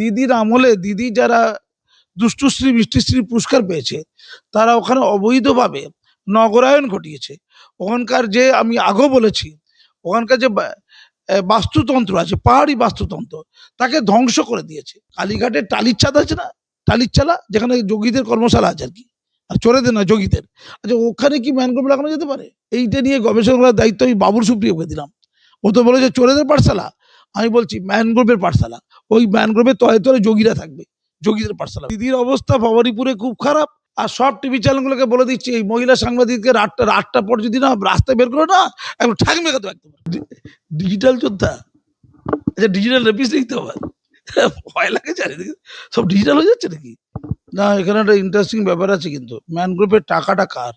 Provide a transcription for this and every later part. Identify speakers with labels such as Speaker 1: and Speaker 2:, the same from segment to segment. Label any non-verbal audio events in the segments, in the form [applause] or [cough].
Speaker 1: দিদির আমলে দিদি যারা দুষ্টুশ্রী, মিষ্টিশ্রী পুরস্কার পেয়েছে, তারা ওখানে অবৈধভাবে নগরায়ন ঘটিয়েছে। ওখানকার যে আমি আগেও বলেছি, ওখানকার যে বাস্তুতন্ত্র আছে, পাহাড়ি বাস্তুতন্ত্র, তাকে ধ্বংস করে দিয়েছে। কালীঘাটের টালির ছাদ আছে না? টালির চালা? যেখানে যোগীদের কর্মশালা আছে আর কি। আর চোরেদের না যোগীদের। আচ্ছা ওখানে কি ম্যানগ্রোভ লাগানো যেতে পারে? এইটা নিয়ে গবেষণা করার দায়িত্ব আমি বাবুল সুপ্রিয়কে দিলাম। ও তো বলেছে, চোরেদের পাঠশালা? আমি বলছি, ম্যানগ্রোভের পাঠশালা। ওই ম্যানগ্রোভের তলে তলে যোগীরা থাকবে, যোগীদের পাঠশালা দিদির অবস্থা ভবানীপুরে খুব খারাপ, আর সব টিভি চ্যানেলগুলোকে বলে দিচ্ছি, এই মহিলা সাংবাদিককে রাতটা রাতটা পর যদি না রাস্তায় বের করো না একদম ঠাক মেঘা তো একদম। ডিজিটাল যোদ্ধা আচ্ছা ডিজিটাল রেপিস দেখতে হবে। ভয় লাগে চারিদিকে সব ডিজিটাল হয়ে যাচ্ছে নাকি? না, এখানে একটা ইন্টারেস্টিং ব্যাপার আছে কিন্তু ম্যানগ্রোভের টাকাটা কার?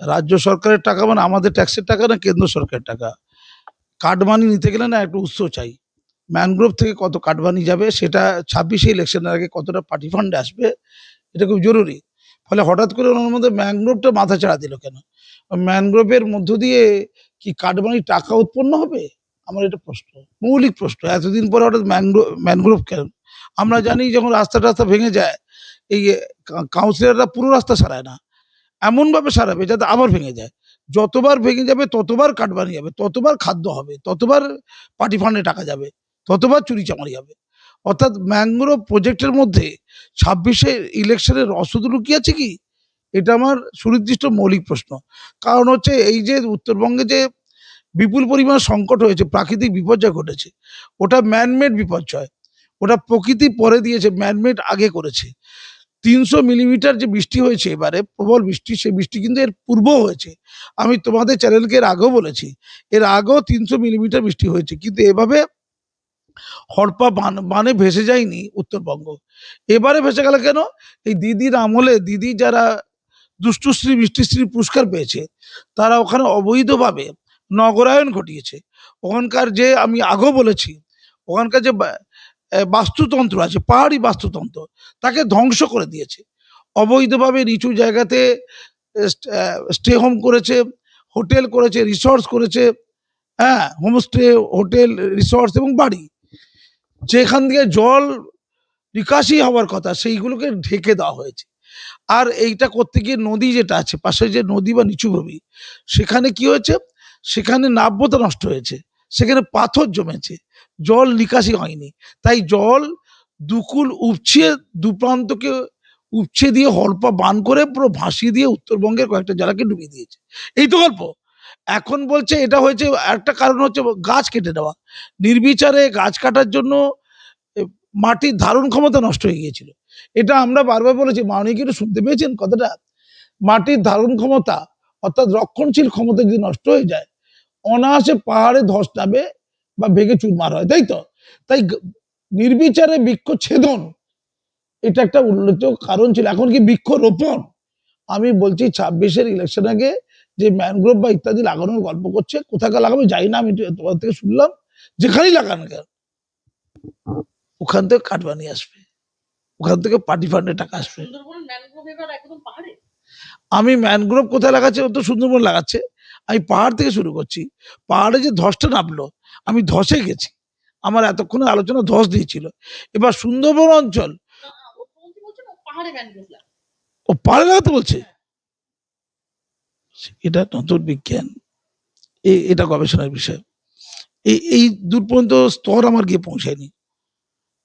Speaker 1: রাজ্য সরকারের টাকা মানে আমাদের ট্যাক্সের টাকা না কেন্দ্র সরকারের টাকা? কার্ড কাটমানি নিতে গেলে না একটু উৎস চাই। ম্যানগ্রোভ থেকে কত কাটমানি যাবে, সেটা ছাব্বিশে ইলেকশনের আগে কতটা পার্টি ফান্ড আসবে, এটা খুব জরুরি। ফলে হঠাৎ করে ওনার মধ্যে ম্যানগ্রোভটা মাথা চাড়া দিল কেন? ম্যানগ্রোভের মধ্য দিয়ে কি কাটমানি টাকা উৎপন্ন হবে? আমার এটা প্রশ্ন, মৌলিক প্রশ্ন। এতদিন পরে হঠাৎ ম্যানগ্রোভ ম্যানগ্রোভ কেন? আমরা জানি যখন রাস্তা টাস্তা ভেঙে যায়, এই কাউন্সিলররা পুরো রাস্তা সারায় না। এমনভাবে সারাবে যাতে আবার ভেঙে যায়। যতবার ভেঙে যাবে, ততবার কাটবানি যাবে ততবার খাদ্য হবে, ততবার পার্টি ফান্ডে টাকা যাবে। ততবার চুরি চামারি হবে। অর্থাৎ ম্যাঙ্গ্রোভ প্রজেক্টের মধ্যে ছাব্বিশে ইলেকশনের রসদ লুকিয়ে আছে কি? এটা আমার সুনির্দিষ্ট মৌলিক প্রশ্ন। কারণ হচ্ছে এই যে উত্তরবঙ্গে যে বিপুল পরিমাণ সংকট হয়েছে, প্রাকৃতিক বিপর্যয় ঘটেছে, ওটা ম্যানমেড বিপর্যয়। ওটা প্রকৃতি পরে দিয়েছে ম্যানমেড আগে করেছে। তিনশো মিলিমিটার যে বৃষ্টি হয়েছে এবারে, প্রবল বৃষ্টি সেই বৃষ্টি কিন্তু এর পূর্বও হয়েছে। আমি তোমাদের চ্যানেলকে এর আগেও বলেছি, এর আগেও তিনশো মিলিমিটার বৃষ্টি হয়েছে। কিন্তু এভাবে হরপা বান, বানে ভেসে যায়নি উত্তরবঙ্গ। এবারে ভেসে গেল কেন? এই দিদির আমলে দিদি যারা দুষ্টুশ্রী মিষ্টিশ্রী পুরস্কার পেয়েছে, তারা ওখানে অবৈধভাবে নগরায়ন ঘটিয়েছে। ওখানকার যে আমি আগেও বলেছি, ওখানকার যে বাস্তুতন্ত্র আছে, পাহাড়ি বাস্তুতন্ত্র, তাকে ধ্বংস করে দিয়েছে। অবৈধভাবে নিচু জায়গাতে স্টে হোম করেছে, হোটেল করেছে, রিসর্টস করেছে হ্যাঁ হোমস্টে, হোটেল, রিসর্টস এবং বাড়ি। যেখান থেকে জল নিকাশি হওয়ার কথা, সেইগুলোকে ঢেকে দেওয়া হয়েছে। আর এইটা করতে গিয়ে নদী যেটা আছে, পাশে যে নদী বা নিচু ভূমি, সেখানে কি হয়েছে? সেখানে নাব্যতা নষ্ট হয়েছে, সেখানে পাথর জমেছে, জল নিকাশি হয়নি। তাই জল দুকুল উপছিয়ে দুপ্রান্তকে উপছে দিয়ে হরপা বান করে পুরো ভাসিয়ে দিয়ে উত্তরবঙ্গের কয়েকটা জেলাকে ডুবিয়ে দিয়েছে। এই তো গল্প। এখন বলছে, এটা হয়েছে, একটা কারণ হচ্ছে গাছ কেটে দেওয়া। নির্বিচারে গাছ কাটার জন্য মাটির ধারণ ক্ষমতা নষ্ট হয়ে গিয়েছিল। এটা আমরা বারবার বলেছি মাননীয় একটু শুনতে পেয়েছেন কথাটা? মাটির ধারণ ক্ষমতা অর্থাৎ রক্ষণশীল ক্ষমতা যদি নষ্ট হয়ে যায়, অনায়াসে পাহাড়ে ধস নামে বা ভেঙে চুরমার হয়, তাই তো? তাই নির্বিচারে বৃক্ষ ছেদন এটা একটা উল্লেখ কারণ ছিল। এখন কি বৃক্ষ রোপণ আমি বলছি, ছাব্বিশের ইলেকশন আগে যে ম্যানগ্রোভ বা ইত্যাদি লাগানোর গল্প করছে কোথাকার লাগাবে যাই না আমি তোমার থেকে শুনলাম। যেখানেই লাগান কেন ওখান থেকে কাটবানি আসবে। ওখান থেকে পার্টি ফান্ডে টাকা আসবে। আমি ম্যানগ্রোভ কোথায় লাগাচ্ছে ও তো সুন্দরবন লাগাচ্ছে। আমি পাহাড় থেকে শুরু করছি। পাহাড়ে যে ধসটা নামলো আমি ধসে গেছি। আমার এতক্ষণে আলোচনা ধস দিয়েছিল। এবার সুন্দরবন অঞ্চল
Speaker 2: ও পাহাড়ে
Speaker 1: লাগাতে বলছে? এটা নতুন বিজ্ঞান। এটা গবেষণার বিষয়। এই এই দূর পর্যন্ত স্তর আমার গিয়ে পৌঁছায়নি।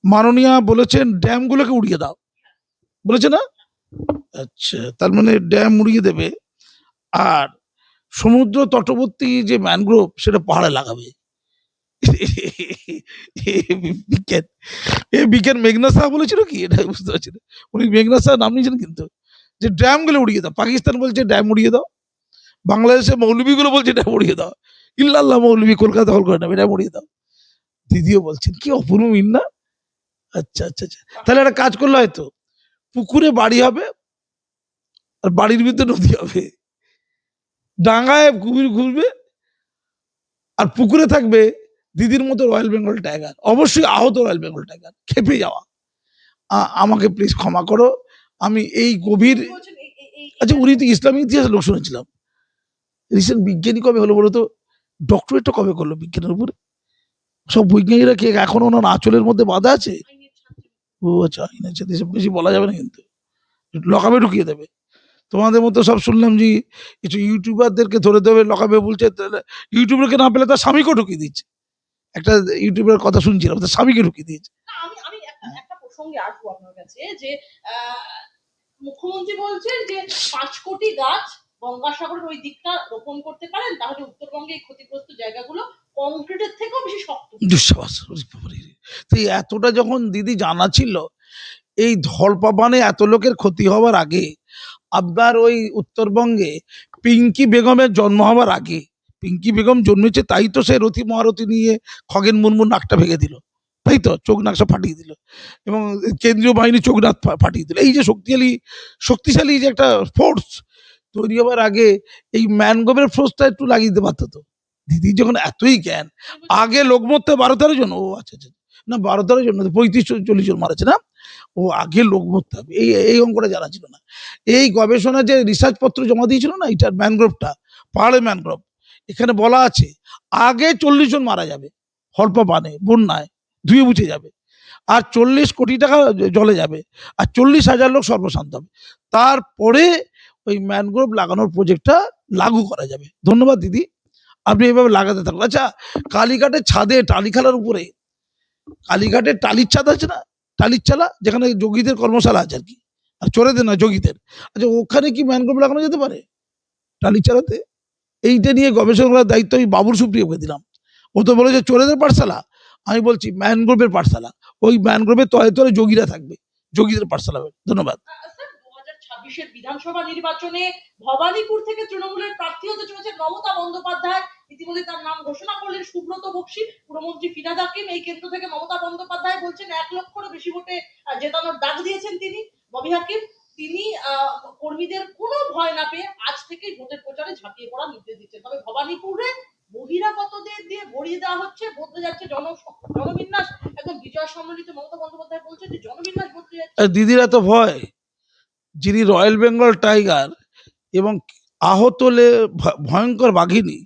Speaker 1: মাননীয়া বলেছেন, ড্যামগুলোকে উড়িয়ে দাও। বলেছে না? আচ্ছা তার মানে ড্যাম উড়িয়ে দেবে। আর সমুদ্র তটবর্তী যে ম্যানগ্রোভ, সেটা পাহাড়ে লাগাবে। বিজ্ঞান। এ, বিজ্ঞান মেঘনা বলেছিল কি? এটা বুঝতে পারছি না। উনি মেঘনা নাম নিয়েছেন কিন্তু। যে ড্যামগুলো উড়িয়ে দাও। পাকিস্তান বলছে, ড্যাম উড়িয়ে দাও। বাংলাদেশে মৌলবীগুলো বলছে এটা উড়িয়ে দাও। ইল্লাল্লাহ মৌলবী কলকাতা দখল করে নেবে ড্যাম উড়িয়ে দাও। দিদিও বলছেন কি অপূর্ব মিল না আচ্ছা আচ্ছা আচ্ছা। তাহলে একটা কাজ করলে হয়তো পুকুরে বাড়ি হবে আর বাড়ির ভিতরে নদী হবে। ডাঙায় কুমির ঘুরবে আর পুকুরে থাকবে দিদির মতো রয়্যাল বেঙ্গল টাইগার। অবশ্যই আহত রয়্যাল বেঙ্গল টাইগার খেপে যাওয়া। আমাকে প্লিজ ক্ষমা করো। আমি এই গভীর আচ্ছা উনি তো ইসলামিক ইতিহাসের লোক শুনেছিলাম। রিসেন্ট বিজ্ঞানী কবে হলো বলো তো ডক্টরেটটা কবে করল বিজ্ঞানের উপরে? সব বৈজ্ঞানিকরা কি এখন ওনার আঁচলের মধ্যে বাধা আছে? ও আচ্ছা আইন আছে, এসব বেশি বলা যাবে না কিন্তু। লকাবে ঢুকিয়ে দেবে। তোমাদের মতো সব শুনলাম যে কিছু ইউটিউবারদেরকে ধরে দেবে লকাবে বলছে ইউটিউবারকে না পেলে তার স্বামীকেও ঢুকিয়ে দিচ্ছে। একটা ইউটিউবের কথা শুনছিলাম, তার স্বামীকে ঢুকিয়ে দিয়েছে।
Speaker 2: মুখ্যমন্ত্রী বলছেন যে পাঁচ কোটি গাছ গঙ্গাসাগরের ওই দিকটা রোপণ করতে পারেন, তাহলে উত্তরবঙ্গে এই ক্ষতিগ্রস্ত জায়গাগুলো কংক্রিটের থেকেও বেশি শক্ত।
Speaker 1: তো এতটা যখন দিদি জানা ছিল, এই ধলপাবানে এত লোকের ক্ষতি হওয়ার আগে আপনার ওই উত্তরবঙ্গে পিঙ্কি বেগমের জন্ম হওয়ার আগে, পিঙ্কি বেগম জন্মেছে তাই তো সে রথি মহারথী নিয়ে খগেন মুর্মুর নাকটা ভেঙে দিল। তাই তো চোখ নাকটা ফাটিয়ে দিল। এবং কেন্দ্রীয় বাহিনী চোখ নাক ফাটিয়ে দিল। এই যে শক্তিশালী শক্তিশালী যে একটা ফোর্স তৈরি হওয়ার আগে এই ম্যানগ্রোভের ফোর্সটা একটু লাগিয়ে দিতে পারতো তো দিদি যখন এতই জ্ঞান, আগে লোক মরতে বারো তেরো জন, ও আচ্ছা আচ্ছা না বারো তেরো জন পঁয়ত্রিশ চল্লিশ জন মারাছে না? ও আগে লোক মরতে হবে, এই এই অঙ্কটা জানা ছিল না। এই গবেষণা যে রিসার্চ পত্র জমা দিয়েছিল না এটার ম্যানগ্রোভটা পাহাড়ে ম্যানগ্রোভ, এখানে বলা আছে, আগে চল্লিশ জন মারা যাবে হল্প পানে বন্যায়, ধুয়ে মুছে যাবে। আর চল্লিশ কোটি টাকা জলে যাবে, আর চল্লিশ হাজার লোক সর্বশান্ত হবে। তারপরে ওই ম্যানগ্রোভ লাগানোর প্রজেক্টটা লাগু করা যাবে। ধন্যবাদ, দিদি। আপনি এভাবে লাগাতে থাকুন। আচ্ছা কালীঘাটের ছাদে টালিখালার উপরে, কালীঘাটের টালির ছাদ আছে না? টালির চালা যেখানে যোগীদের কর্মশালা আছে আর কি। আর চোরেদের না যোগীদের। আচ্ছা ওখানে কি ম্যানগ্রোভ লাগানো যেতে পারে? টালির চালাতে এইটা নিয়ে গবেষণা করার দায়িত্ব, আমি বাবুর সুপ্রিয়কে দিলাম। ও তো বলেছে, চোরেদের পাঠশালা? আমি বলছি ম্যানগ্রোভের পাঠশালা। ওই ম্যানগ্রোভের তলে তলে যোগীরা থাকবে। যোগীদের পাঠশালা ধন্যবাদ।
Speaker 2: ছাব্বিশের বিধানসভা নির্বাচনে ভবানীপুর থেকে তৃণমূলের প্রার্থী হতে চলেছে মমতা বন্দ্যোপাধ্যায়। ইতিমধ্যে তার নাম ঘোষণা করলেন সুব্রত বক্সি। পুরমন্ত্রী ফিরাদ হাকিম এই কেন্দ্র থেকে মমতা বন্দ্যোপাধ্যায় বলছেন, এক লক্ষেরও বেশি ভোটে জেতানোর ডাক দিয়েছেন তিনি। ববি হাকিম, তিনি কর্মীদের কোনো ভয় না পেয়ে আজ থেকেই ভোটের প্রচারে ঝাঁপিয়ে পড়ার নির্দেশ দিচ্ছেন। তবে ভবানীপুরে বহিরাগতদের দিয়ে ভরিয়ে দেওয়া হচ্ছে, বদলে যাচ্ছে জন, জনবিন্যাস। একদম বিজয় সম্মিলিত মমতা বন্দ্যোপাধ্যায় বলছেন যে, জনবিন্যাস বদলে যাচ্ছে।
Speaker 1: দিদির এত ভয়। যিনি রয়্যাল বেঙ্গল টাইগার এবং আহতলে ভয়ঙ্কর বাঘিনী,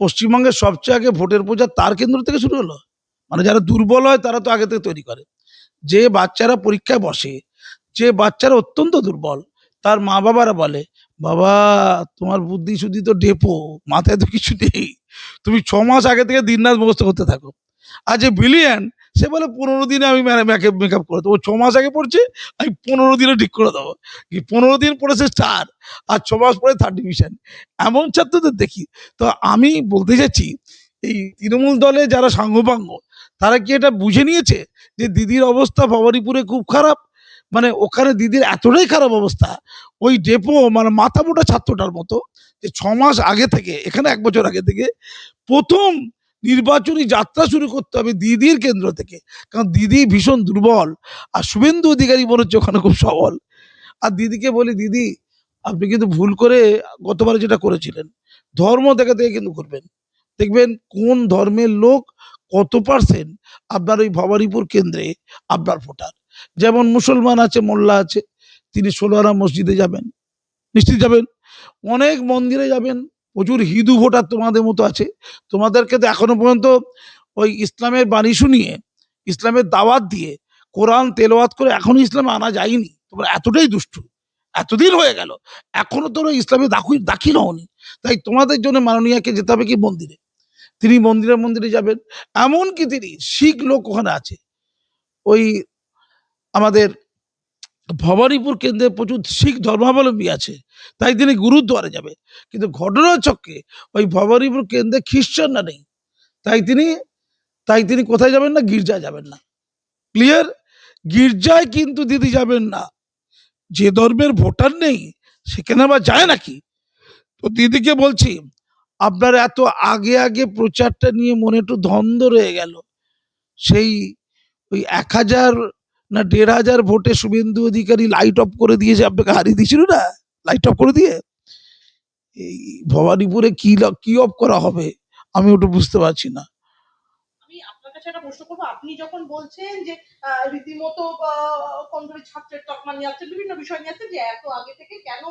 Speaker 1: পশ্চিমবঙ্গের সবচেয়ে আগে ভোটের প্রচার তার কেন্দ্র থেকে শুরু হলো? মানে যারা দুর্বল হয় তারা তো আগে থেকে তৈরি করে। যে বাচ্চারা পরীক্ষায় বসে, যে বাচ্চারা অত্যন্ত দুর্বল, তার মা বাবারা বলে, বাবা, তোমার বুদ্ধি শুদ্ধি তো ডেপো, মাথায় তো কিছু নেই। তুমি ছ মাস আগে থেকে দিনরাত মুখস্থ করতে থাকো। আর যে বিলিয়ন সে বলে, পনেরো দিনে আমি মেকআপ মেকআপ করে দেবো। ছ মাস আগে পড়ছে, আমি পনেরো দিনে ঠিক করে দেবো। কি পনেরো দিন পড়েছে স্টার আর ছ মাস পরে থার্ড ডিভিশন এমন ছাত্রদের দেখি। তো আমি বলতে চাচ্ছি এই তৃণমূল দলে যারা সাঙ্গপাঙ্গ, তারা কি এটা বুঝে নিয়েছে যে দিদির অবস্থা ভবানীপুরে খুব খারাপ? মানে ওখানে দিদির এতটাই খারাপ অবস্থা, ওই ডেপো মানে মাথা মোটা ছাত্রটার মতো, যে ছ মাস আগে থেকে, এখানে এক বছর আগে থেকে প্রথম নির্বাচনী যাত্রা শুরু করতে হবে দিদির কেন্দ্র থেকে। কারণ দিদি ভীষণ দুর্বল আর শুভেন্দু অধিকারী মনে হচ্ছে ওখানে খুব সবল। আর দিদিকে বলি, দিদি, আপনি কিন্তু ভুল করে গতবার যেটা করেছিলেন, ধর্ম দেখে দেখে কিন্তু করবেন। দেখবেন কোন ধর্মের লোক কত পার্সেন্ট আপনার ওই ভবানীপুর কেন্দ্রে আপনার ভোটার। যেমন মুসলমান আছে, মোল্লা আছে, তিনি ষোলোয়ারা মসজিদে যাবেন। নিশ্চিত যাবেন। অনেক মন্দিরে যাবেন প্রচুর হিন্দু ভোটার তোমাদের মতো আছে। তোমাদেরকে তো এখনও পর্যন্ত ওই ইসলামের বাণী শুনিয়ে, ইসলামের দাওয়াত দিয়ে, কোরআন তেলাওয়াত করে এখনও ইসলামে আনা যায়নি। তোমরা এতটাই দুষ্টু। এতদিন হয়ে গেল। এখনও তোমরা ইসলামে দাখিল দাখিল হওনি। তাই তোমাদের জন্য মাননীয়াকে যেতে হবে কি মন্দিরে? তিনি মন্দিরে মন্দিরে যাবেন। এমনকি তিনি শিখ লোক ওখানে আছে। ওই আমাদের ভবানীপুর কেন্দ্রে প্রচুর শিখ ধর্মাবলম্বী আছে, তাই তিনি গুরুদ্বারে যাবে। কিন্তু ঘটনা চক্রে ওই ভবানীপুর কেন্দ্রে খ্রিস্টানরা নেই, তাই তিনি তাই তিনি কোথায় যাবেন না? গির্জায় যাবেন না। ক্লিয়ার গির্জায় কিন্তু দিদি যাবেন না। যে ধর্মের ভোটার নেই সেখানে আবার যায় নাকি? তো দিদিকে বলছি, আপনার এত আগে আগে প্রচারটা নিয়ে মনে একটু ধন্দ রয়ে গেল। সেই ওই এক হাজার না দেড় হাজার ভোটে শুভেন্দু অধিকারী লাইট অফ করে দিয়েছে, আপনাকে হারিয়ে দিয়েছিল না? লাইট অফ করে দিয়ে? এই ভবানীপুরে কি কি অফ করা হবে? আমি ওটা বুঝতে পারছি না।
Speaker 2: আপনি যখন বলছেন যে রীতিমতো কমজোরি ছাত্রের তকমা নিয়ে আসছেন, বিভিন্ন বিষয় নিয়ে আসছেন যে এত আগে থেকে কেন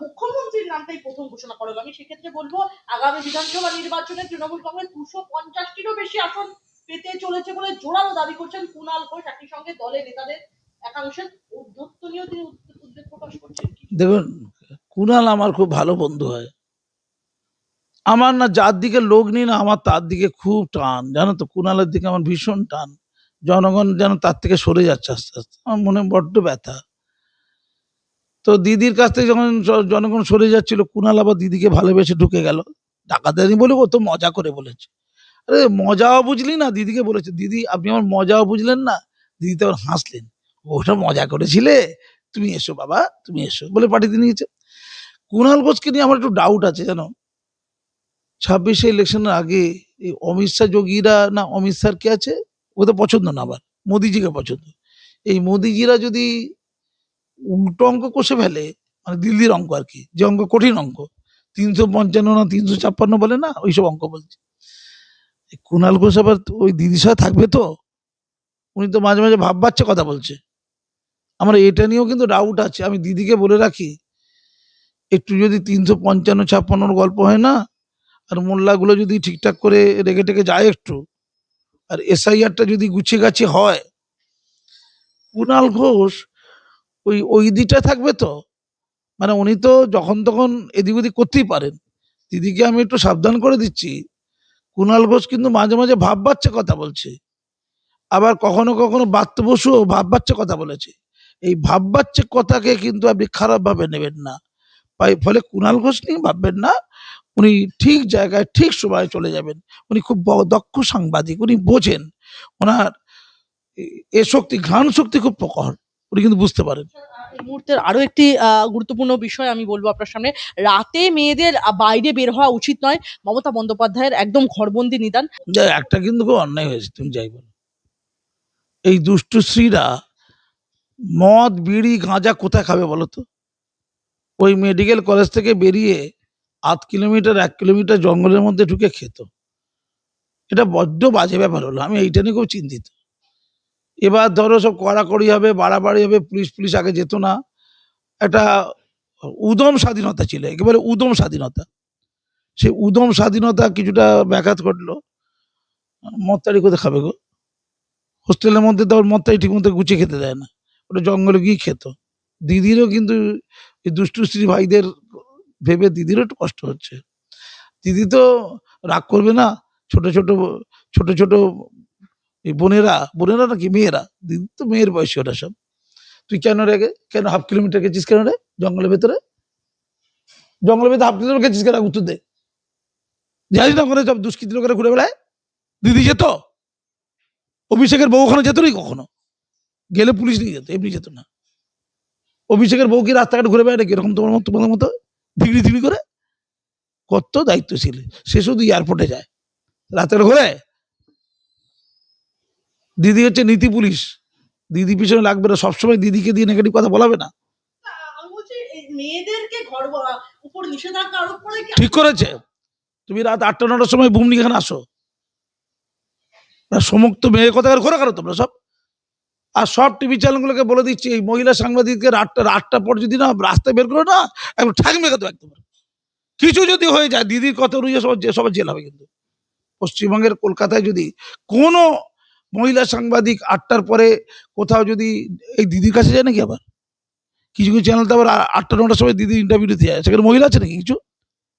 Speaker 2: মুখ্যমন্ত্রীর নামটাই প্রথম ঘোষণা করা আমি সেক্ষেত্রে বলব, আগামী বিধানসভা নির্বাচনে তৃণমূল কংগ্রেস দুশো পঞ্চাশটিরও বেশি আসন পেতে চলেছে বলে জোরালো দাবি করছেন কুণাল ঘোষ। একই সঙ্গে দলের নেতাদের একাংশের উদ্ধত্ত নিয়েও তিনি উদ্বেগ প্রকাশ করছেন।
Speaker 1: দেখুন কুনাল আমার খুব ভালো বন্ধু হয়। আমার না যার দিকে লোক নেই না, আমার তার দিকে খুব টান। জানো তো কুনালের দিকে আমার ভীষণ টান। জনগণ যেন তার থেকে সরে যাচ্ছে আস্তে আস্তে। আমার মনে বড্ড ব্যথা। তো দিদির কাছ থেকে যখন জনগণ সরে যাচ্ছিল কুনাল আবার দিদিকে ভালোবেসে ঢুকে গেল। ডাকাতানি বলে ও তো মজা করে বলেছে। আরে মজাও বুঝলি না? দিদিকে বলেছে, দিদি, আপনি আমার মজাও বুঝলেন না? দিদি তখন হাসলেন। ওটা মজা করেছিলে? তুমি এসো বাবা, তুমি এসো। বলে পাঠিয়ে নিয়েছে। কুণাল ঘোষকে নিয়ে আমার একটু ডাউট আছে, জানো? ছাব্বিশে ইলেকশনের আগে এই অমিত শাহ যোগীরা না, অমিত শাহ কে আছে? ও তো পছন্দ না আবার, মোদিজিকে পছন্দ। এই মোদিজিরা যদি উল্টো অঙ্ক কষে ফেলে মানে দিল্লির অঙ্ক আর কি, যে অঙ্ক কঠিন অঙ্ক, তিনশো পঞ্চান্ন না তিনশো ছাপ্পান্ন বলে না, ওইসব অঙ্ক বলছি। কুণাল ঘোষ আবার ওই দিদির সাথে থাকবে তো? উনি তো মাঝে মাঝে ভাব বাচ্চা কথা বলছে। আমার এটা নিয়েও কিন্তু ডাউট আছে। আমি দিদিকে বলে রাখি, একটু যদি তিনশো পঞ্চান্ন ছাপ্পান্নর গল্প হয় না, আর মোল্লাগুলো যদি ঠিকঠাক করে রেখে টেকে যায় একটু, আর এসআইআরটা যদি গুছিয়ে গাছিয়ে হয় কুণাল ঘোষ ওই ওই দিকটা থাকবে তো? মানে উনি তো যখন তখন এদিক ওদিক করতেই পারেন। দিদিকে আমি একটু সাবধান করে দিচ্ছি। কুণাল ঘোষ কিন্তু মাঝে মাঝে ভাব বাচ্চা কথা বলছে। আবার কখনো কখনো বাত্য বসুও ভাব বাচ্চা কথা বলেছে। এই ভাব বাচ্চা কথাকে কিন্তু আপনি খারাপভাবে নেবেন না। ফলে কুণাল ঘোষ নিয়ে ভাববেন না। উনি ঠিক জায়গায়, ঠিক সময়ে চলে যাবেন। উনি খুব দক্ষ সাংবাদিক, উনি বোঝেন। ওনার এ- শক্তি, ঘ্রাণ শক্তি খুব প্রকট উনি কিন্তু বুঝতে পারেন।
Speaker 2: এই মুহূর্তের আরও একটি গুরুত্বপূর্ণ বিষয় আমি বলব আপনার সামনে। রাতে মেয়েদের বাইরে বের হওয়া উচিত নয়। মমতা বন্দ্যোপাধ্যায়ের একদম ঘরবন্দি নিদান।
Speaker 1: যা একটা কিন্তু খুব অন্যায় হয়েছে তুমি যাই বলো। এই দুষ্টু স্ত্রীরা মদ বিড়ি গাঁজা কোথায় খাবে বলো তো? ওই মেডিকেল কলেজ থেকে বেরিয়ে আধ কিলোমিটার এক কিলোমিটার জঙ্গলের মধ্যে ঢুকে খেত। এটা বড্ড বাজে ব্যাপার হলো আমি এইটা নিয়ে খুব চিন্তিত। এবার ধরো সব কড়াকড়ি হবে, বাড়াবাড়ি হবে, পুলিশ পুলিশ আগে যেত না। একটা উদম স্বাধীনতা ছিল, একেবারে উদম স্বাধীনতা। সেই উদম স্বাধীনতা কিছুটা ব্যাঘাত ঘটলো। মত্তারি কোথায় খাবে গো? হোস্টেলের মধ্যে তো মত্তারি ঠিক মতো গুছিয়ে খেতে দেয় না। ওটা জঙ্গলে গিয়ে খেত। দিদিরও কিন্তু দুষ্টু স্ত্রী ভাইদের ভেবে দিদিরও একটু কষ্ট হচ্ছে। দিদি তো রাগ করবে না, ছোট ছোট ছোট ছোট এই বোনেরা বোনেরা নাকি মেয়েরা? দিদি তো মেয়ের বয়সী ওটা সব। তুই কেন রেগে কেন হাফ কিলোমিটার গেছিস কেন রে জঙ্গলের ভেতরে? জঙ্গলের ভেতরে হাফ কিলোমিটার গেছিস কেন? উত্তর দে। জানিস না ওখানে সব দুষ্কৃতি লোকেরা ঘুরে বেড়ায়? দিদি যেত? অভিষেকের বউ ওখানে যেত নাকি কখনো? গেলে পুলিশ নিয়ে যেত, এমনি যেত না। অভিষেকের বউ কি রাস্তাঘাট ঘুরে বেড়ায় নাকি? এরকম তোমার মতো তোমার মতো? ধিগড়ি ধিগড়ি করে? কত দায়িত্বশীল। সে শুধু এয়ারপোর্টে যায়। রাতের ঘুরে? দিদি হচ্ছে নীতি পুলিশ। দিদি পিছনে লাগবে না সবসময় দিদিকে দিয়ে নেগেটিভ কথা বলাবে না। ঠিক করেছে। তুমি রাত আটটা নটার সময় বুমনি এখানে আসো সমস্ত মেয়ের কথা ঘোরা করো তোমরা সব? আর সব টিভি চ্যানেলগুলোকে বলে দিচ্ছি এই মহিলা সাংবাদিককে আটটা আটটা পর যদি না রাস্তায় বের করো না একদম ঠাক মেঘা তো একদম। কিছু যদি হয়ে যায় দিদির কথা অনুযায়ী সব সবার জেল হবে কিন্তু। পশ্চিমবঙ্গের কলকাতায় যদি কোনো মহিলা সাংবাদিক আটটার পরে কোথাও যদি, এই দিদির কাছে যায় নাকি আবার? কিছু কিছু চ্যানেল তো আবার আটটা নটার সময় দিদি ইন্টারভিউ দিতে যায়। সেখানে মহিলা আছে নাকি কিছু?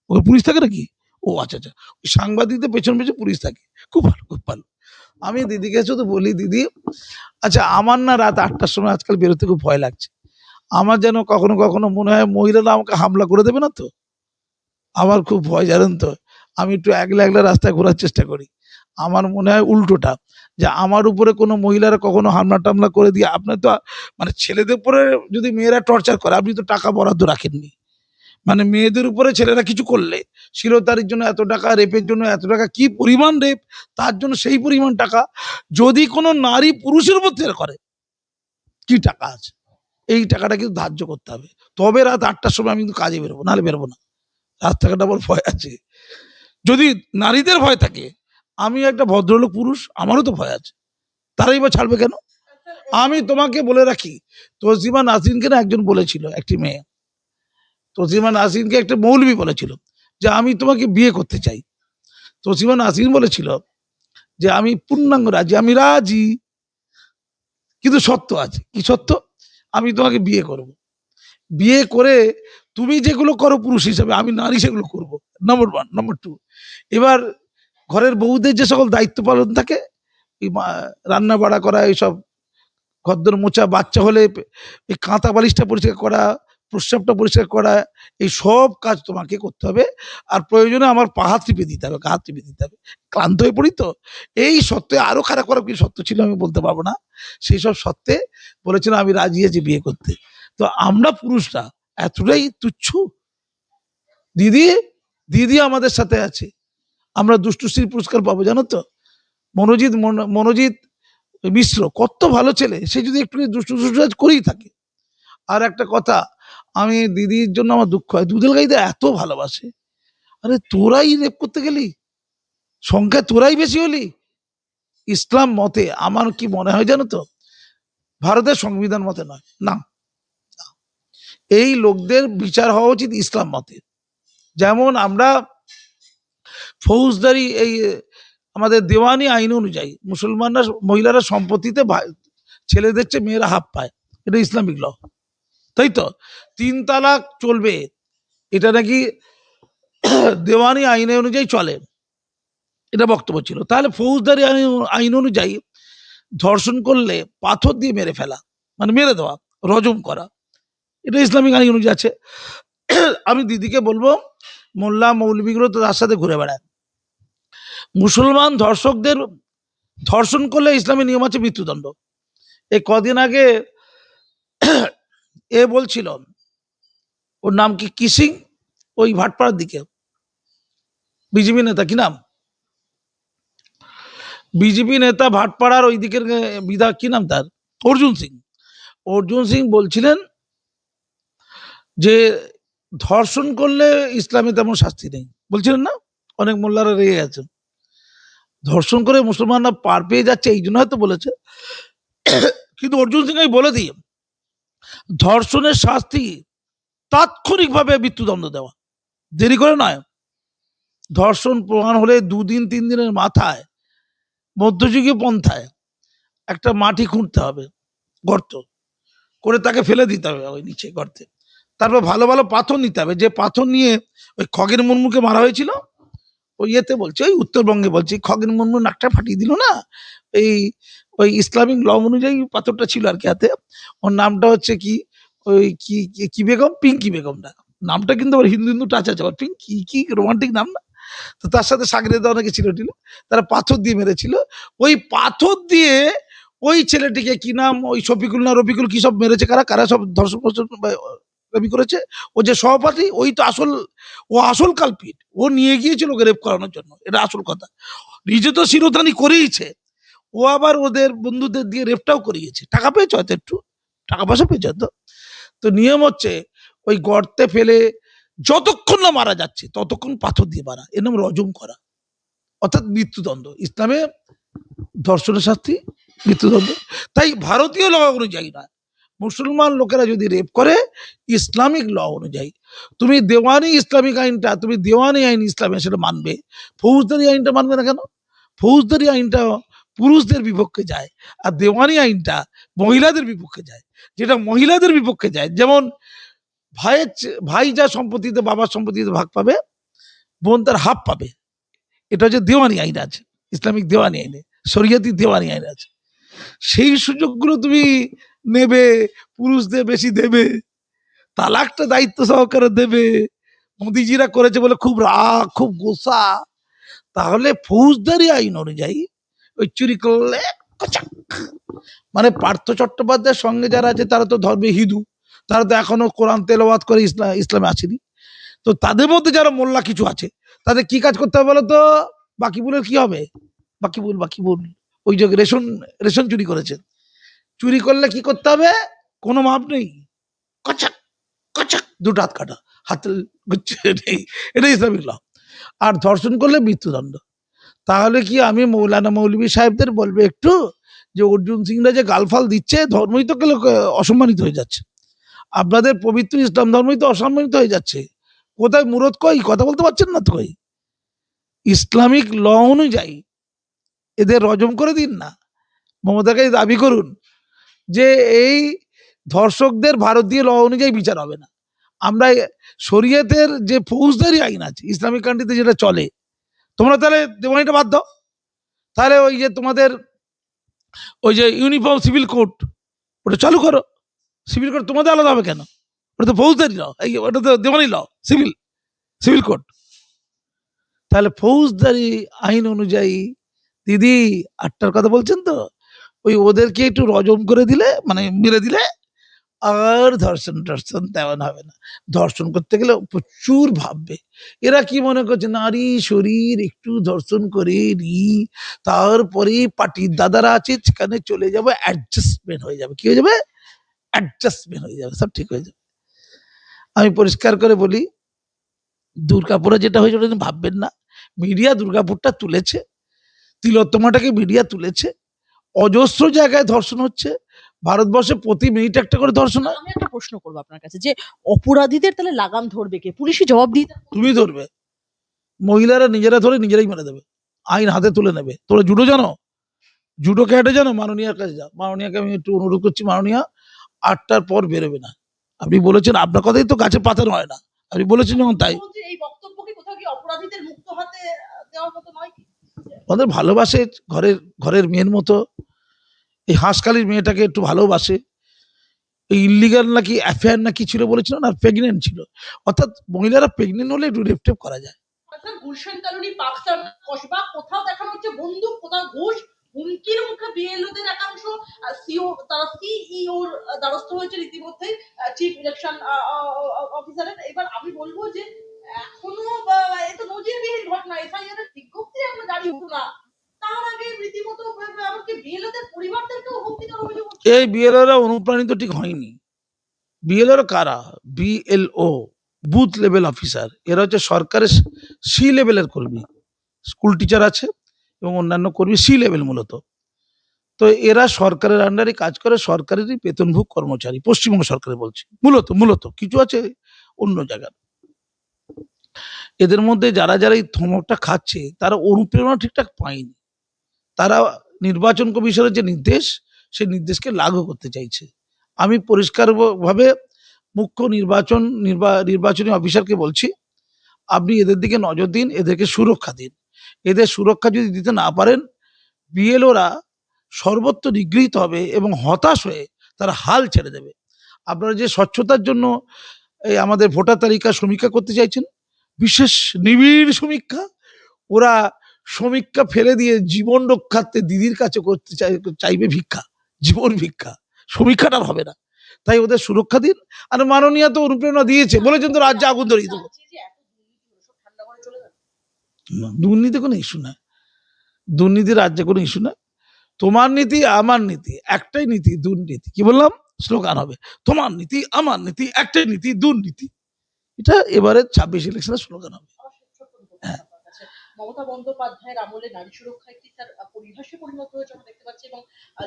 Speaker 1: ওকে পুলিশ থাকে নাকি? ও আচ্ছা আচ্ছা। সাংবাদিকদের পেছন পেছন পুলিশ থাকে। খুব ভালো খুব ভালো। আমি দিদিকে শুধু বলি, দিদি আচ্ছা আমার না রাত আটটার সময় আজকাল বেরোতে খুব ভয় লাগছে। আমার যেন কখনো কখনো মনে হয় মহিলারা আমাকে হামলা করে দেবে না তো? আমার খুব ভয় জানেন তো? আমি একটু একলা একলা রাস্তায় ঘোরার চেষ্টা করি। আমার মনে হয় উল্টোটা, যে আমার উপরে কোনো মহিলারা কখনো হামলা টামলা করে দিয়ে আপনার তো মানে ছেলেদের উপরে যদি মেয়েরা টর্চার করে, আপনি তো টাকা বরাদ্দ রাখেননি। মানে মেয়েদের উপরে ছেলেরা কিছু করলে শিরোতারির জন্য এত টাকা, রেপের জন্য এত টাকা, কি পরিমাণ রেপ? তার জন্য সেই পরিমাণ টাকা যদি কোনো নারী পুরুষের উপর করে, কি টাকা আছে? এই টাকাটা কিন্তু ধার্য করতে হবে। তবে রাত আটটার সময় আমি কিন্তু কাজে বেরোবো, নাহলে বেরোবো না। রাস্তাঘাটে আমার ভয় আছে। যদি নারীদের ভয় থাকে আমি একটা ভদ্রলোক পুরুষ, আমারও তো ভয় আছে। তারাই বা ছাড়বে কেন? আমি তোমাকে বলে রাখি তসলিমা নাসরিনকে না একজন বলেছিল, একটি মেয়ে। তসলিমা নাসরিনকে একটা মৌলবি বলেছিল যে, আমি তোমাকে বিয়ে করতে চাই। তসলিমা নাসরিন বলেছিল যে, আমি পূর্ণাঙ্গ রাজি, আমি রাজি। কিন্তু সত্য আছে। কি সত্য? আমি তোমাকে বিয়ে করব। বিয়ে করে তুমি যেগুলো করো পুরুষ হিসাবে, আমি নারী সেগুলো করব। নম্বর ওয়ান নম্বর টু এবার ঘরের বউদের যে সকল দায়িত্ব পালন থাকে রান্না বাড়া করা এইসব খদ্দর মোচা বাচ্চা হলে এই কাঁথা বালিশটা পরিষ্কার করা, প্রস্রাবটা পরিষ্কার করা, এই সব কাজ তোমাকে করতে হবে। আর প্রয়োজনে আমার পা হাত টিপে দিতে হবে হাত টিপে দিতে হবে। ক্লান্ত হয়ে পড়ি তো? এই সত্ত্বে আরও খারাপ খারাপ কি সত্য ছিল আমি বলতে পারব না। সেই সব সত্ত্বে বলেছিল আমি রাজি আছি বিয়ে করতে। তো আমরা পুরুষরা এতটাই তুচ্ছ? দিদি দিদি আমাদের সাথে আছে। আমরা দুষ্টুশ্রী পুরস্কার পাবো, জানো তো? মনোজিৎ মন- মনোজিৎ মিশ্র, কত ভালো ছেলে। সে যদি একটু দুষ্টু দুষ্টু কাজ করেই থাকে। আর একটা কথা, আমি দিদির জন্য আমার দুঃখ হয়। দুধেল গাইতে এত ভালোবাসে। আরে তোরাই রেপ করতে গেলি? সংখ্যা তোরাই বেশি হলি? ইসলাম মতে আমার কি মনে হয় জানো তো? ভারতের সংবিধান মতে নয়। না। এই লোকদের বিচার হওয়া উচিত ইসলাম মতে। যেমন আমরা ফৌজদারি এই আমাদের দেওয়ানি আইন অনুযায়ী মুসলমানরা, মহিলারা সম্পত্তিতে ছেলেদের চেয়ে মেয়েরা হাফ পায়। এটা ইসলামিক ল। তাই তো? তিন তালাক চলবে। এটা নাকি [coughs] দেওয়ানি আইন অনুযায়ী চলে। এটা বক্তব্য ছিল। তাহলে ফৌজদারি আইন আইন অনুযায়ী ধর্ষণ করলে পাথর দিয়ে মেরে ফেলা মানে মেরে দেওয়া, রজম করা। এটা ইসলামিক আইন অনুযায়ী আছে। [coughs] আমি দিদিকে বলব, মোল্লা মৌলবীগুলো তো তার সাথে ঘুরে বেড়ায়। মুসলমান ধর্ষকদের ধর্ষণ করলে ইসলামের নিয়ম আছে মৃত্যুদণ্ড। এই কদিন আগে এ বলছিল, ওর নাম কি কিসিং? ওই ভাটপাড়ার দিকে। বিজেপি নেতা, কি নাম? বিজেপি নেতা ভাটপাড়ার ওই দিকের বিধায়ক, কি নাম তার? অর্জুন সিং। অর্জুন সিং বলছিলেন যে, ধর্ষণ করলে ইসলামে তেমন শাস্তি নেই। বলছিলেন না? অনেক মোল্লারা রেগে গেছেন। ধর্ষণ করে মুসলমানরা পার পেয়ে যাচ্ছে, এই জন্য হয়তো বলেছে। কিন্তু অর্জুন সিং আমি বলে দিই ধর্ষণের শাস্তি তাৎক্ষণিকভাবে মৃত্যুদণ্ড দেওয়া। দেরি করে নয়। ধর্ষণ প্রমাণ হলে দুদিন, তিন দিনের মাথায়, মধ্যযুগীয় পন্থায় একটা মাটি খুঁড়তে হবে, গর্ত। করে তাকে ফেলে দিতে হবে ওই নিচে গর্তে। তারপর ভালো ভালো পাথর নিতে হবে। যে পাথর নিয়ে ওই খগেন মুর্মুকে মারা হয়েছিল ওই ইয়েতে বলছে, ওই উত্তরবঙ্গে বলছি, খগেন মুর্মু নাকটা ফাটিয়ে দিল না? এই, ওই ইসলামিক ল অনুযায়ী পাথরটা ছিল আর কি হাতে। ওর নামটা হচ্ছে কি, ওই কি, কি- বেগম? পিঙ্কি বেগম না। নামটা কিন্তু আবার হিন্দু হিন্দু টাচ আছে পিঙ্কি কি রোমান্টিক নাম না? তো তার সাথে সাগরে দেওয়া অনেকে ছিল টিল, তারা পাথর দিয়ে মেরেছিল। ওই পাথর দিয়ে ওই ছেলেটিকে কি নাম, ওই শফিকুল না রফিকুল কি সব মেরেছে কারা? কারা সব ধর্ষণ ফর্ষণ বা করেছে? ও যে সহপাঠী, ওই তো আসল ও আসল কালপিট। ও নিয়ে গিয়েছিল রেপ করানোর জন্য। এটা আসল কথা। নিজে তো শিরোধানি করেইছে। ও আবার ওদের বন্ধুদের দিয়ে রেপটাও করিয়েছে। টাকা পেয়েছে হয়তো একটু? টাকা পয়সা পেয়েছে হয়তো তো নিয়ম হচ্ছে, ওই গর্তে ফেলে যতক্ষণ না মারা যাচ্ছে, ততক্ষণ পাথর দিয়ে মারা। এর নাম রজম করা। অর্থাৎ মৃত্যুদণ্ড। ইসলামে ধর্ষণের শাস্তি, মৃত্যুদণ্ড। তাই ভারতীয় ল অনুযায়ী নয় মুসলমান লোকেরা যদি রেপ করে, ইসলামিক ল অনুযায়ী, তুমি দেওয়ানি ইসলামিক আইনটা, তুমি দেওয়ানি আইন ইসলামে সেটা মানবে। ফৌজদারি আইনটা মানবে না কেন? ফৌজদারি আইনটা পুরুষদের বিপক্ষে যায়, আর দেওয়ানি আইনটা মহিলাদের বিপক্ষে যায়। যেটা মহিলাদের বিপক্ষে যায়, যেমন ভাইয়ের ভাই যা সম্পত্তিতে, বাবার সম্পত্তিতে ভাগ পাবে, বোন তার হাফ পাবে। এটা হচ্ছে দেওয়ানি আইন আছে, ইসলামিক দেওয়ানি আইনে, শরিয়াতি দেওয়ানি আইন আছে। সেই সুযোগগুলো তুমি নেবে, পুরুষদের বেশি দেবে, তালাকটা দায়িত্ব সহকারে দেবে। মোদিজিরা করেছে বলে খুব রাগ, খুব গোসা। তাহলে ফৌজদারি আইন অনুযায়ী ওই চুরি করলে। মানে পার্থ চট্টোপাধ্যায়ের সঙ্গে যারা আছে, তারা তো ধর্মে হিন্দু। তারা তো এখনও কোরআন তেলাওয়াত করে ইসলাম ইসলামে আসেনি। তো তাদের মধ্যে যারা মোল্লা কিছু আছে, তাদের কি কাজ করতে হবে বলো তো? বাকিবুলের কি হবে? বাকিবুল বাকিবুল। ওই যে রেশন রেশন চুরি করেছে। চুরি করলে কি করতে হবে? কোনো মাপ নেই। কচাক কচাক, দুটো হাত কাটা। হাতে নেই এটা ইসলামিক ল। আর ধর্ষণ করলে মৃত্যুদণ্ড। তাহলে কি আমি মৌলানা মৌলভী সাহেবদের বলব একটু যে অর্জুন সিংরা যে গালফাল দিচ্ছে, ধর্মই তো অসম্মানিত হয়ে যাচ্ছে। আপনাদের পবিত্র ইসলাম ধর্মই তো অসম্মানিত হয়ে যাচ্ছে। কোথায় মুরত কই? কথা বলতে পারছেন না তো কই? ইসলামিক ল অনুযায়ী এদের রজম করে দিন না। মমতাকে দাবি করুন যে এই ধর্ষকদের ভারতীয় ল অনুযায়ী বিচার হবে না। আমরা শরীয়তের যে ফৌজদারি আইন আছে, ইসলামিক কান্ট্রিতে যেটা চলে, তোমরা তাহলে দেওয়ানিটা দাও। তাহলে ওই যে তোমাদের ওই যে ইউনিফর্ম সিভিল কোড, ওটা চালু করো। সিভিল কোড তোমাদের আলাদা হবে কেন? ওটা তো ফৌজদারি ল, এই ওটা তো দেওয়ানি ল, সিভিল সিভিল কোড। তাহলে ফৌজদারি আইন অনুযায়ী দিদি আটটার কথা বলছেন তো? ওই ওদেরকে একটু রজম করে দিলে মানে মেরে দিলে আর ধর্ষণ টর্ষণ তেমন হবে না। ধর্ষণ করতে গেলে প্রচুর ভাববে। এরা কি মনে করছে? নারী শরীর একটু ধর্ষণ করে নি, তারপরে পার্টির দাদারা আছে, সেখানে চলে যাবে অ্যাডজাস্টমেন্ট হয়ে যাবে। কি হয়ে যাবে? অ্যাডজাস্টমেন্ট হয়ে যাবে, সব ঠিক হয়ে যাবে। আমি পরিষ্কার করে বলি, দুর্গাপুরে যেটা হয়েছে, ওটা ভাববেন না। মিডিয়া দুর্গাপুরটা তুলেছে। তিলোত্তমাটাকে মিডিয়া তুলেছে। অজস্র জায়গায় ধর্ষণ হচ্ছে। ভারতবর্ষে প্রতি মিনিট একটা করে ধর্ষণ হয়।
Speaker 2: আমি একটা প্রশ্ন করব আপনার কাছে যে অপরাধীদের তাহলে লাগাম ধরবে কে? পুলিশই জবাব দিয়ে
Speaker 1: তুমি ধরবে। মহিলারা নিজেরা ধরে নিজেরাই মেরে দেবে। আইন হাতে তুলে নেবে। তোরা জুডো জানো? জুডো ক্যাটে জানো? মাননীয়ার কাছে যা। মাননীয়াকে আমি একটু অনুরোধ করছি মাননীয়া আটটার পর বেরোবে না। আপনি বলেছেন আপনার কথাই তো গাছে পাতানো হয় না। আপনি বলেছেন যখন তাই।
Speaker 2: এই বক্তব্য কি কোথাও কি অপরাধীদের মুক্ত হাতে দেওয়ার মতো নয় কি?
Speaker 1: আমাদের ভালোবাসে ঘরের ঘরের মেয়ের মতো। এই হাঁসকালির মেয়েটাকে একটু ভালোবাসে। এই ইলিগাল নাকি অ্যাফেয়ার নাকি ছিল বলেছিল না, প্রেগনেন্ট ছিল। অর্থাৎ মহিলারা প্রেগনেন্ট হলে একটু রেপটেপ করা যায়।
Speaker 2: এবার আমি বলব যে এখনও বা- বা এ তো নজিরবিহীন ঘটনা এসআইআর এর বিজ্ঞপ্তি আমরা জারি হতো না তার আগে রীতিমতো বা- বা এমনকি বিএলওদের পরিবারদেরকেও হুমকি দেওয়ার অভিযোগ উঠছে।
Speaker 1: এই বিএলওরা অনুপ্রাণিত ঠিক হয়নি। বিএলওর কারা? বিএলও বুথ লেভেল অফিসার এরা হচ্ছে সরকারের সি লেভেলের কর্মী। স্কুল টিচার আছে এবং অন্যান্য কর্মী সি লেভেল মূলত। তো এরা সরকারের আন্ডারে কাজ করে, সরকারেরই বেতনভোগ কর্মচারী, পশ্চিমবঙ্গ সরকারের বলছি। মূলত মূলত, কিছু আছে অন্য জায়গার। এদের মধ্যে যারা যারা এই থমকটা খাচ্ছে, তারা অনুপ্রেরণা ঠিকঠাক পায়নি। তারা নির্বাচন কমিশনের যে নির্দেশ সেই নির্দেশকে লাগু করতে চাইছে। আমি পরিষ্কারভাবে মুখ্য নির্বাচন, নির্বা- নির্বাচনী অফিসারকে বলছি, আপনি এদের দিকে নজর দিন, এদেরকে সুরক্ষা দিন। এদের সুরক্ষা যদি দিতে না পারেন, বিএলওরা সর্বত্র নিগৃহীত হবে এবং হতাশ হয়ে তারা হাল ছেড়ে দেবে। আপনারা যে স্বচ্ছতার জন্য এই আমাদের ভোটার তালিকা সমীক্ষা করতে চাইছেন, বিশেষ নিবিড় সমীক্ষা, ওরা সমীক্ষা ফেলে দিয়ে জীবন রক্ষার্থে দিদির কাছে করতে চাই, চাইবে ভিক্ষা। জীবন ভিক্ষা। সমীক্ষাটা হবে না। তাই ওদের সুরক্ষা দিন। আর মাননীয় তো অনুপ্রেরণা দিয়েছে। বলেছেন তো রাজ্যে আগুন ধরিয়ে দেবো।
Speaker 2: দুর্নীতি
Speaker 1: কোনো ইস্যু না। দুর্নীতি রাজ্যে কোনো ইস্যু না। তোমার নীতি, আমার নীতি, একটাই নীতি, দুর্নীতি। কি বললাম? স্লোগান হবে। তোমার নীতি, আমার নীতি, একটাই নীতি, দুর্নীতি। এটা এবারে ছাব্বিশ ইলেকশনের স্লোগান হবে
Speaker 2: আমার ছোট্ট একটা প্রশ্ন আপনার কাছে। মমতা বন্দ্যোপাধ্যায়ের আমলে নারী সুরক্ষা একটি তার পরিভাষে পরিণত হয়েছে আমরা দেখতে পাচ্ছি এবং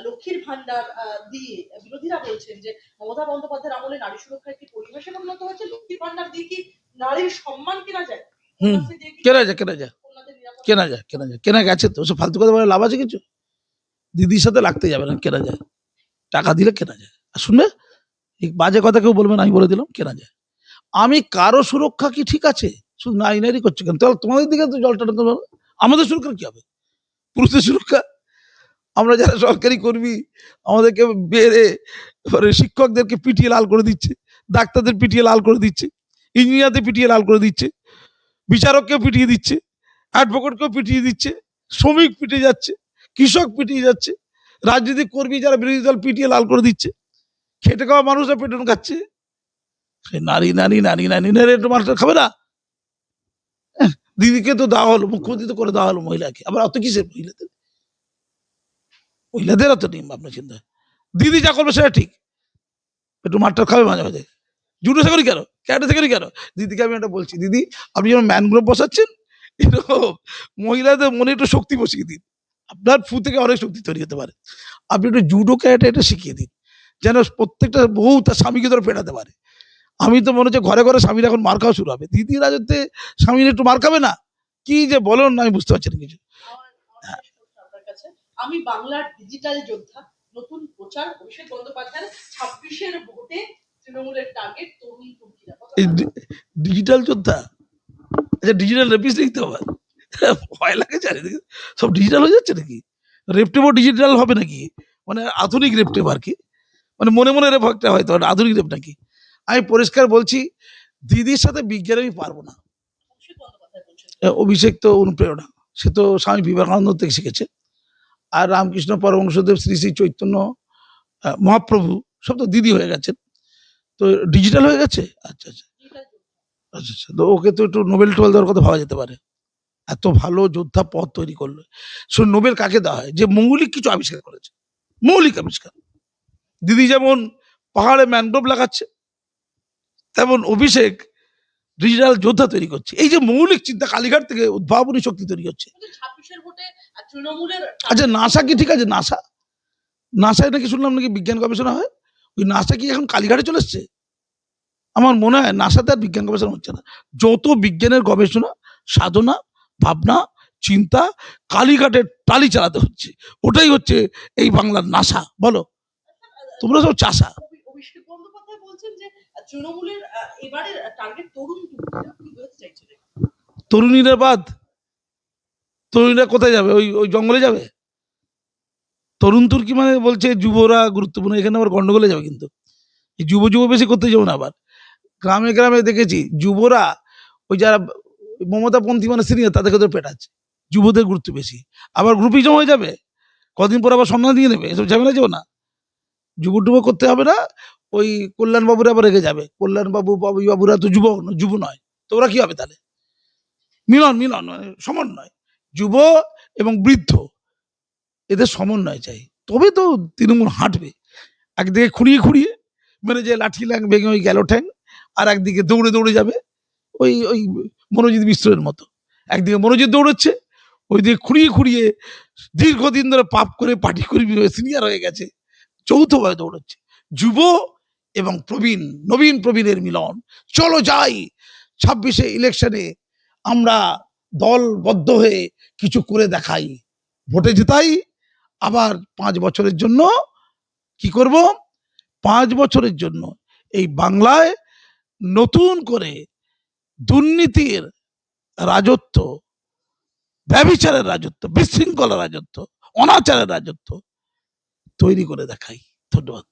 Speaker 2: লক্ষ্মীর ভান্ডার দিয়ে বিরোধীরা বলছেন যে মমতা বন্দ্যোপাধ্যায়ের আমলে নারী সুরক্ষা একটি পরিভাষে পরিণত হয়েছে? লক্ষ্মীর ভান্ডার দিয়ে কি নারীর সম্মান কেনা যায়?
Speaker 1: হুম কেনা যায় কেনা যায়। কেনা যায় কেনা যায় কেনা গেছে তো। ওসব ফালতু কথা বলে লাভ আছে কিছু? দিদির সাথে লাগতে যাবে না কেনা যায়। টাকা দিলে কেনা যায়। আর শুনবে? বাজে কথা কেউ বলবে না আমি বলে দিলাম কেনা যায়। আমি কারও সুরক্ষা কি ঠিক আছে? শুধু নারী নারী করছে কেন তাহলে তোমাদের দিকে তো জলটা টানতে পারো আমাদের সুরক্ষা কি হবে পুরুষদের সুরক্ষা আমরা যারা সরকারি কর্মী আমাদেরকে বেড়ে এবারে শিক্ষকদেরকে পিটিয়ে লাল করে দিচ্ছে ডাক্তারদের পিটিয়ে লাল করে দিচ্ছে ইঞ্জিনিয়ারদের পিটিয়ে লাল করে দিচ্ছে বিচারককে পিটিয়ে দিচ্ছে অ্যাডভোকেটকেও পিটিয়ে দিচ্ছে শ্রমিক পিটিয়ে যাচ্ছে কৃষক পিটিয়ে যাচ্ছে রাজনৈতিক কর্মী যারা বিরোধী দল পিটিয়ে লাল করে দিচ্ছে খেটে খাওয়া মানুষরা পেটন খাচ্ছে নারী নারী নারী নারী নারী একটু মানুষটা খাবে না দিদিকে তো দেওয়া হলো, মুখ্যমন্ত্রী তো করে দেওয়া হলো মহিলাকে। আবার অত কিসের মহিলাদের? মহিলাদের অত নিয়ম আপনার চিন্তা। দিদি যা করবে সেটা ঠিক। একটু মাঠটা খাবে মাঝে মাঝে। জুটো থেকে কেন? ক্যাটে থেকে কেন? দিদিকে আমি একটা বলছি, দিদি, আপনি যেমন ম্যানগ্রোভ বসাচ্ছেন, এরকম মহিলাদের মনে একটু শক্তি বসিয়ে দিন। আপনার ফু থেকে অনেক শক্তি তৈরি হতে পারে। আপনি একটু জুডো ক্যারেটে এটা শিখিয়ে দিন। যেন প্রত্যেকটা বউ তার স্বামীকে ধরে পেটাতে পারে। আমি তো মনে হচ্ছে ঘরে ঘরে স্বামীর এখন মার খাওয়া শুরু হবে। দিদি রাজত্বে স্বামীর একটু মার খাবে না? কি যে বলুন না আমি বুঝতে পারছি না কিছু।
Speaker 2: কাছে আমি বাংলার ডিজিটাল যোদ্ধা নতুন প্রচার অভিষেক বন্দ্যোপাধ্যায়ের ছাব্বিশের ভোটে তৃণমূলের টার্গেট তরুণ
Speaker 1: ডিজিটাল যোদ্ধা? আচ্ছা ডিজিটাল রেপিস লিখতে হবে। ভয় লাগে চারিদিকে সব ডিজিটাল হয়ে যাচ্ছে নাকি? রেপটেবও ডিজিটাল হবে নাকি? মানে আধুনিক রেপটেপ আর কি। মানে মনে মনে রেপ একটা হয়তো আধুনিক রেপ নাকি? আমি পরিষ্কার বলছি, দিদির সাথে বিজ্ঞান আমি পারব না।
Speaker 2: অভিষেক
Speaker 1: তো অনুপ্রেরণা। সে তো স্বামী বিবেকানন্দ থেকে শিখেছে। আর রামকৃষ্ণ পরমংশদেব শ্রী শ্রী চৈতন্য মহাপ্রভু, সব তো দিদি হয়ে গেছেন। তো ডিজিটাল হয়ে গেছে? আচ্ছা আচ্ছা। আচ্ছা আচ্ছা। তো ওকে তো একটু নোবেল টোবেল দেওয়ার কথা ভাবা যেতে পারে। এত ভালো যোদ্ধা পথ তৈরি করল। সো নোবেল কাকে দেওয়া হয়? যে মৌলিক কিছু আবিষ্কার করেছে। মৌলিক আবিষ্কার। দিদি যেমন পাহাড়ে ম্যানগ্রোভ লাগাচ্ছে তেমন অভিষেক ডিজিটাল যোদ্ধা তৈরি করছে। এই যে মৌলিক চিন্তা কালীঘাট থেকে উদ্ভাবনী শক্তি তৈরি হচ্ছে। আচ্ছা নাসা কি ঠিক আছে? নাসা? নাসায় নাকি শুনলাম নাকি বিজ্ঞান গবেষণা হয়? ওই নাসা কি এখন কালীঘাটে চলে এসছে? আমার মনে হয় নাসাতে আর বিজ্ঞান গবেষণা হচ্ছে না। যত বিজ্ঞানের গবেষণা সাধনা ভাবনা চিন্তা কালীঘাটের টালি চালাতে হচ্ছে। ওটাই হচ্ছে এই বাংলার নাসা। বলো। তোমরা সব চাষা।
Speaker 2: বলছেন যে তৃণমূলের এবারের টার্গেট তরুণ
Speaker 1: তরুণীরা বাদ। তরুণীরা কোথায় যাবে? ওই ওই জঙ্গলে যাবে? তরুণ তুর্কি মানে বলছে যুবরা গুরুত্বপূর্ণ। এখানে আবার গন্ডগোলে যাবে কিন্তু। যুব যুব বেশি করতে যাব না আবার। গ্রামে গ্রামে দেখেছি যুবরা, ওই যারা মমতাপন্থী মানে সিনিয়র তাদেরকে তো পেটাচ্ছে যুবদের গুরুত্ব বেশি। আবার গ্রুপিজম হয়ে যাবে। কদিন পর আবার সম্মান দিয়ে নেবে। এসব ঝামেলা যাব না। যুব টুবো করতে হবে না। ওই কল্যাণ বাবুরা আবার রেগে যাবে। কল্যাণ বাবু বাবু বাবুরা তো যুব যুব নয়। তো ওরা কি হবে তাহলে? মিলন মিলন মানে সমন্বয় যুব এবং বৃদ্ধ, এদের সমন্বয় চাই। তবে তো তৃণমূল হাঁটবে। একদিকে খুঁড়িয়ে খুঁড়িয়ে মানে যে লাঠি ল্যাং ভেঙে ওই গেল ঠ্যাং, আর একদিকে দৌড়ে দৌড়ে যাবে ওই ওই মনোজিৎ মিশ্রের মতো। একদিকে মনোজিৎ দৌড়চ্ছে, ওইদিকে খুঁড়িয়ে খুঁড়িয়ে দীর্ঘদিন ধরে পাপ করে পার্টি কর্মী হয়ে সিনিয়র হয়ে গেছে যৌথভাবে দৌড়চ্ছে। যুব এবং প্রবীণ, নবীন প্রবীণের মিলন। চলো যাই, ছাব্বিশে ইলেকশনে আমরা দলবদ্ধ হয়ে কিছু করে দেখাই। ভোটে জেতাই, আবার পাঁচ বছরের জন্য কি করব? পাঁচ বছরের জন্য এই বাংলায় নতুন করে দুর্নীতির রাজত্ব ব্যবিচারের রাজত্ব বিশৃঙ্খলা রাজত্ব, অনাচারের রাজত্ব তৈরি করে দেখাই। ধন্যবাদ।